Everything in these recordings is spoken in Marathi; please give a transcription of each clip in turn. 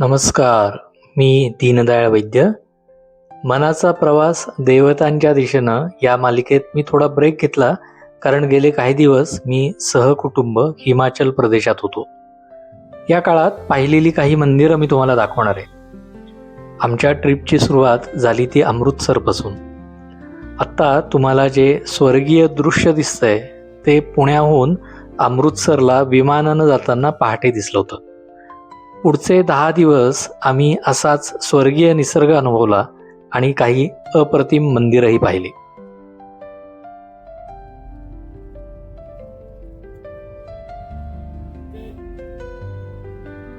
नमस्कार मी दीनदयाळ वैद्य. मनाचा प्रवास देवतांच्या दिशेनं या मालिकेत मी थोडा ब्रेक घेतला कारण गेले काही दिवस मी सहकुटुंब हिमाचल प्रदेशात होतो. या काळात पाहिलेली काही मंदिरं मी तुम्हाला दाखवणार आहे. आमच्या ट्रिपची सुरुवात झाली ती अमृतसरपासून आत्ता तुम्हाला जे स्वर्गीय दृश्य दिसतंय ते पुण्याहून अमृतसरला विमानानं जाताना पहाटे दिसलं होतं. पुढचे दहा दिवस आम्ही असाच स्वर्गीय निसर्ग अनुभवला आणि काही अप्रतिम मंदिरही पाहिली.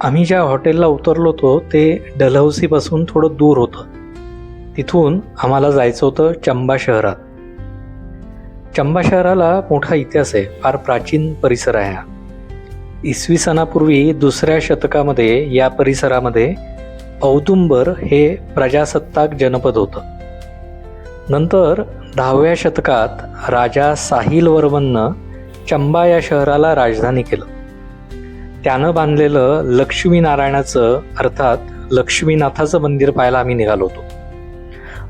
आम्ही ज्या हॉटेलला उतरलो होतो ते डलहौसीपासून थोडं दूर होतं. तिथून आम्हाला जायचं होतं चंबा शहरात. चंबा शहराला मोठा इतिहास आहे फार प्राचीन परिसर आहे हा. इसवी सणापूर्वी दुसऱ्या शतकामध्ये या परिसरामध्ये औदुंबर हे प्रजासत्ताक जनपद होतं. नंतर दहाव्या शतकात राजा साहिल वर्मननं चंबा या शहराला राजधानी केलं. त्यानं बांधलेलं लक्ष्मीनारायणाचं अर्थात लक्ष्मीनाथाचं मंदिर पाहायला आम्ही निघालो होतो.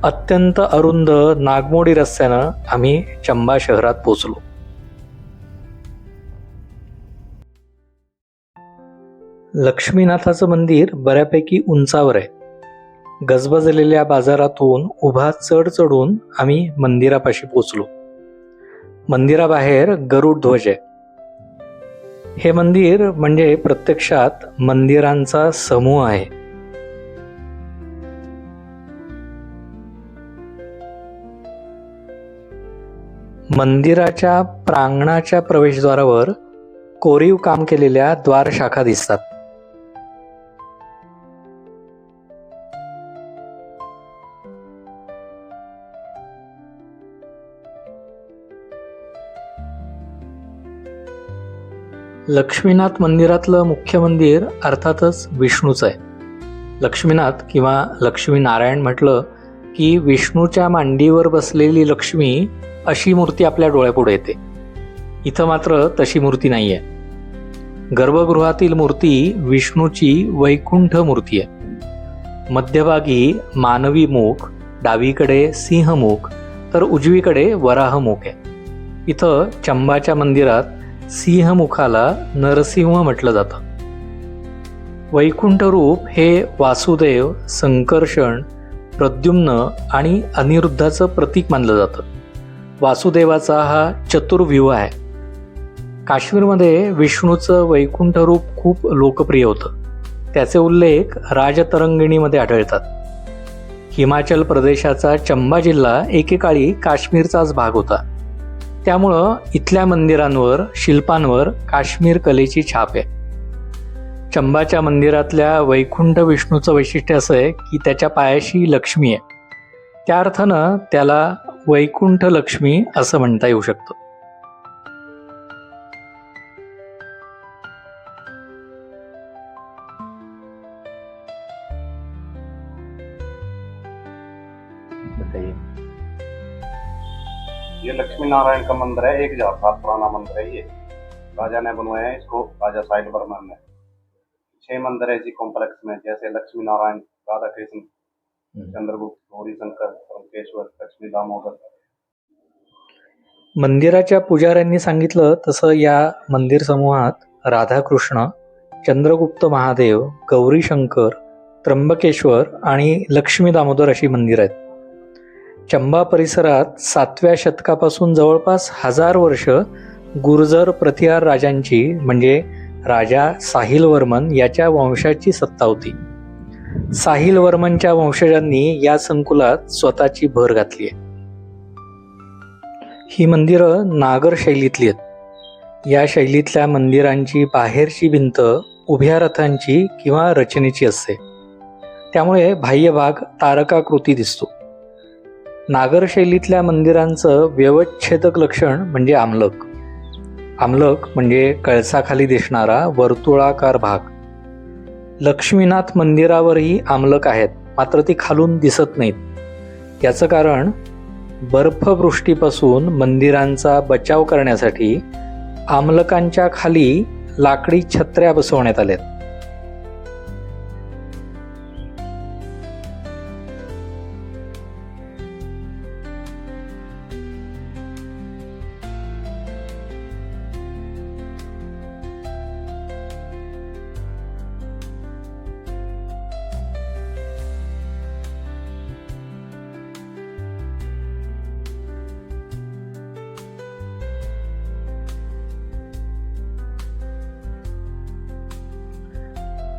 अत्यंत अरुंद नागमोडी रस्त्यानं आम्ही चंबा शहरात पोचलो लक्ष्मीनाथाचं मंदिर बऱ्यापैकी उंचावर आहे. गजबजलेल्या बाजारातून उभा चढ चढून आम्ही मंदिरापाशी पोचलो. मंदिराबाहेर गरुड ध्वज आहे. हे मंदिर म्हणजे प्रत्यक्षात मंदिरांचा समूह आहे. मंदिराच्या प्रांगणाच्या प्रवेशद्वारावर कोरीव काम केलेल्या द्वार शाखा दिसतात. लक्ष्मीनाथ मंदिरातलं मुख्य मंदिर अर्थातच विष्णूचं आहे. लक्ष्मीनाथ किंवा लक्ष्मीनारायण म्हटलं की विष्णूच्या मांडीवर बसलेली लक्ष्मी अशी मूर्ती आपल्या डोळ्यापुढे येते. इथं मात्र तशी मूर्ती नाही आहे गर्भगृहातील मूर्ती विष्णूची वैकुंठ मूर्ती आहे. मध्यभागी मानवी मुख डावीकडे सिंहमुख तर उजवीकडे वराहमुख आहे. इथं चंबाच्या मंदिरात सिंहमुखाला नरसिंह म्हटलं जातं. वैकुंठ रूप हे वासुदेव संकर्षण प्रद्युम्न आणि अनिरुद्धाचं प्रतीक मानलं जातं. वासुदेवाचा हा चतुर्व्यूह आहे. काश्मीरमध्ये विष्णूचं वैकुंठ रूप खूप लोकप्रिय होतं. त्याचे उल्लेख राजतरंगिणीमध्ये आढळतात. हिमाचल प्रदेशाचा चंबा जिल्हा एकेकाळी काश्मीरचाच भाग होता. त्यामुळं इथल्या मंदिरांवर शिल्पांवर काश्मीर कलेची छाप आहे. चंबाच्या मंदिरातल्या वैकुंठ विष्णूचं वैशिष्ट्य असं आहे की त्याच्या पायाशी लक्ष्मी आहे. त्या अर्थानं त्याला वैकुंठ लक्ष्मी असं म्हणता येऊ शकतं. लक्ष्मी नारायण का मंदिर है एक हजार साल पुराना मंदिर है ये। राजा ने बनवाया है इसको राजा साहिल वर्मन ने। छह मंदिर है इसी कॉम्प्लेक्स में जैसे लक्ष्मी नारायण राधा कृष्ण चंद्रगुप्त गौरी शंकर सोमकेश्वर लक्ष्मी दामोदर। मंदिराच्या पुजाऱ्यांनी सांगितलं तसं या मंदिर समूहात राधाकृष्ण चंद्रगुप्त महादेव गौरी शंकर त्र्यंबकेश्वर आणि लक्ष्मी दामोदर अशी मंदिर आहेत. चंबा परिसरात सातव्या शतकापासून जवळपास हजार वर्ष गुर्जर प्रतिहार राजांची म्हणजे राजा साहिल वर्मन याच्या वंशाची सत्ता होती. साहिल वर्मनच्या वंशजांनी या संकुलात स्वतःची भर घातली आहे. ही मंदिरं नागर शैलीतली आहेत. या शैलीतल्या मंदिरांची बाहेरची भिंत उभ्या रथांची किंवा रचनेची असते. त्यामुळे बाह्य भाग तारकाकृती दिसतो. नागरशैलीतल्या मंदिरांचं व्यवच्छेदक लक्षण म्हणजे आमलक. आमलक म्हणजे कळसाखाली दिसणारा वर्तुळाकार भाग. लक्ष्मीनाथ मंदिरावरही आमलक आहेत मात्र ती खालून दिसत नाहीत. याचं कारण बर्फवृष्टीपासून मंदिरांचा बचाव करण्यासाठी आमलकांच्या खाली लाकडी छत्र्या बसवण्यात आल्यात.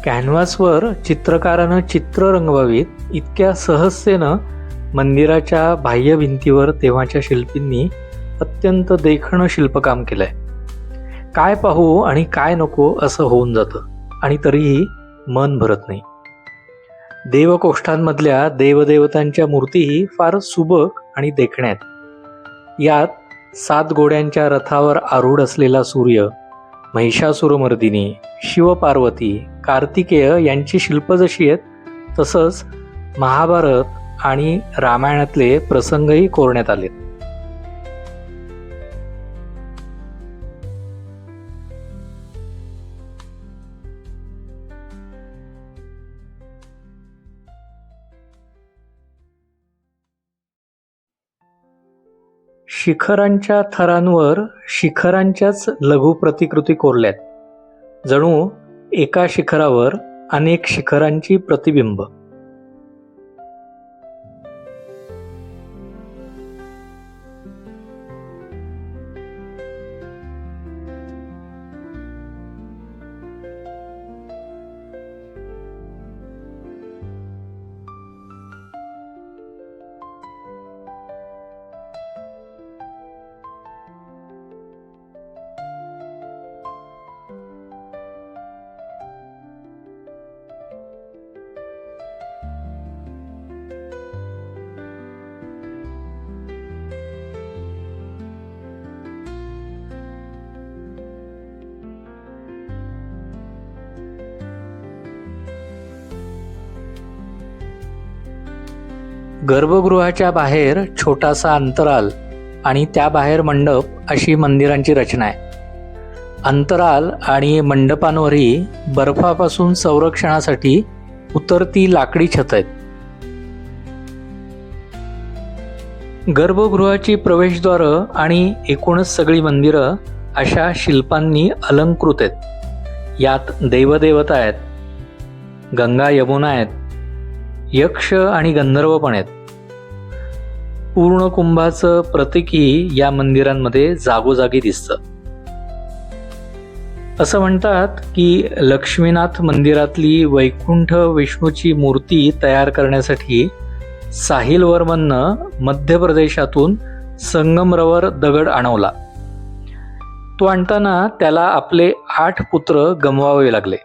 कॅनव्हासवर चित्रकारानं चित्र रंगवावीत इतक्या सहजतेनं मंदिराच्या बाह्य भिंतीवर तेव्हाच्या शिल्पींनी अत्यंत देखणं शिल्पकाम केलंय. काय पाहू आणि काय नको असं होऊन जातं आणि तरीही मन भरत नाही. देवकोष्ठांमधल्या देवदेवतांच्या मूर्तीही फार सुबक आणि देखण्यात. यात सात घोड्यांच्या रथावर आरूढ असलेला सूर्य महिषासुरमर्दिनी शिवपार्वती कार्तिकेय यांची शिल्प जशी आहेत तसंच महाभारत आणि रामायणातले प्रसंगही कोरण्यात आलेत. शिखरांच्या थरांवर शिखरांच्याच लघु प्रतिकृती कोरल्यात. जणू एका शिखरावर अनेक शिखरांची प्रतिबिंब. गर्भगृहाच्या बाहेर छोटासा अंतराल आणि त्याबाहेर मंडप अशी मंदिरांची रचना आहे. अंतराल आणि मंडपांवरही बर्फापासून संरक्षणासाठी उतरती लाकडी छत आहेत. गर्भगृहाची प्रवेशद्वारं आणि एकूणच सगळी मंदिरं अशा शिल्पांनी अलंकृत आहेत. यात देवदेवता आहेत गंगा यमुना आहेत यक्ष आणि गंधर्व पण आहेत. पूर्ण कुंभाचं प्रतीकही या मंदिरांमध्ये जागोजागी दिसतं. असं म्हणतात की लक्ष्मीनाथ मंदिरातली वैकुंठ विष्णूची मूर्ती तयार करण्यासाठी साहिल वर्मननं मध्य प्रदेशातून संगमरवर दगड आणवला. तो आणताना त्याला आपले आठ पुत्र गमवावे लागले.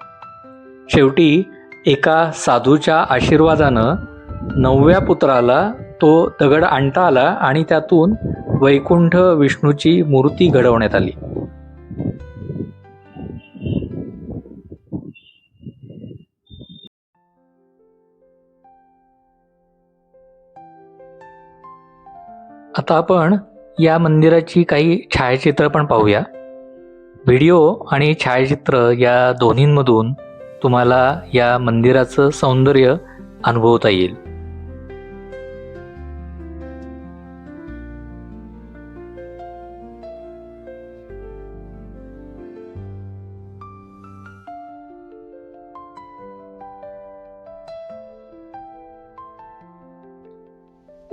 शेवटी एका साधूच्या आशीर्वादानं नवव्या पुत्राला तो दगड आणता आला आणि त्यातून वैकुंठ विष्णूची मूर्ती घडवण्यात आली. आता आपण या मंदिराची काही छायाचित्र पण पाहूया. व्हिडिओ आणि छायाचित्र या दोन्हींमधून तुम्हाला या मंदिराचं सौंदर्य अनुभवता येईल.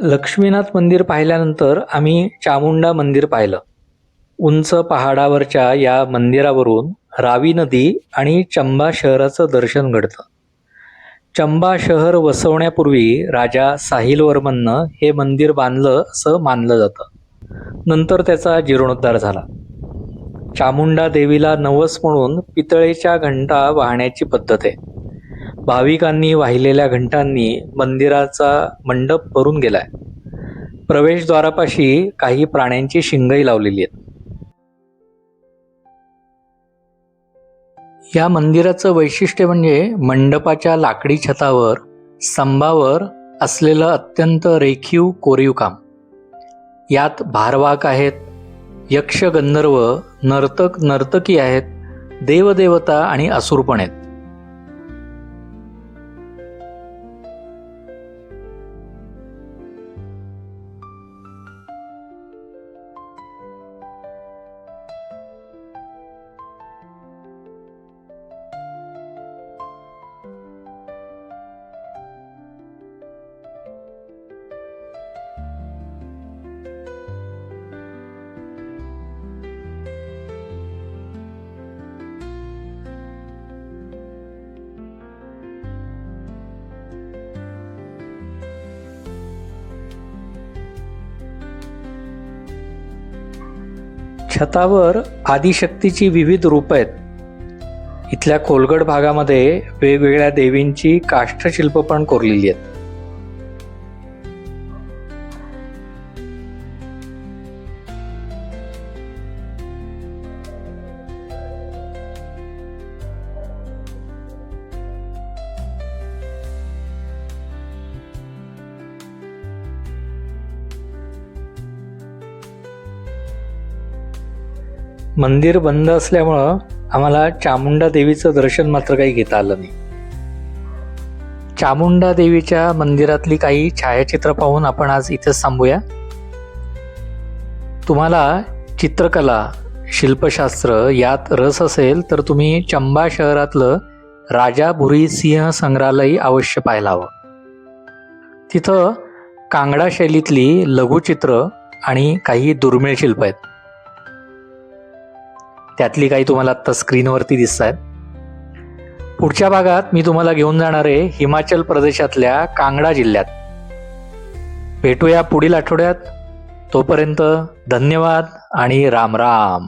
लक्ष्मीनाथ मंदिर पाहिल्यानंतर आम्ही चामुंडा मंदिर पाहिलं. उंच पहाडावरच्या या मंदिरावरून रावी नदी आणि चंबा शहराचं दर्शन घडतं. चंबा शहर वसवण्यापूर्वी राजा साहिल वर्मननं हे मंदिर बांधलं असं मानलं जातं. नंतर त्याचा जीर्णोद्धार झाला. चामुंडा देवीला नवस म्हणून पितळेच्या घंटा वाहण्याची पद्धत आहे. भाविकांनी वाहिलेल्या घंटांनी मंदिराचा मंडप भरून गेलाय. प्रवेशद्वारापाशी काही प्राण्यांची शिंगही लावलेली आहेत. या मंदिराचं वैशिष्ट्य म्हणजे मंडपाच्या लाकडी छतावर स्तंभावर असलेलं अत्यंत रेखीव कोरीव काम. यात भारवाक आहेत यक्ष गंधर्व नर्तक नर्तकी आहेत देवदेवता आणि असुर पण आहेत. छतावर आदिशक्तीची विविध रूपं आहेत. इथल्या खोलगड भागामध्ये वेगवेगळ्या देवींची काष्ठशिल्प पण कोरलेली आहेत. मंदिर बंद असल्यामुळं आम्हाला चामुंडा देवीचं दर्शन मात्र काही घेता आलं नाही. चामुंडा देवीच्या मंदिरातली काही छायाचित्र पाहून आपण आज इथेच थांबूया. तुम्हाला चित्रकला शिल्पशास्त्र यात रस असेल तर तुम्ही चंबा शहरातलं राजा भुरी सिंह संग्रहालय अवश्य पाहायला हवं. तिथं कांगडा शैलीतली लघुचित्र आणि काही दुर्मिळ शिल्प आहेत. त्यातली काही तुम्हाला आत्ता स्क्रीनवरती दिसत आहेत पुढच्या भागात मी तुम्हाला घेऊन जाणार आहे हिमाचल प्रदेशातल्या कांगडा जिल्ह्यात. भेटूया पुढील आठवड्यात. तोपर्यंत धन्यवाद आणि राम राम.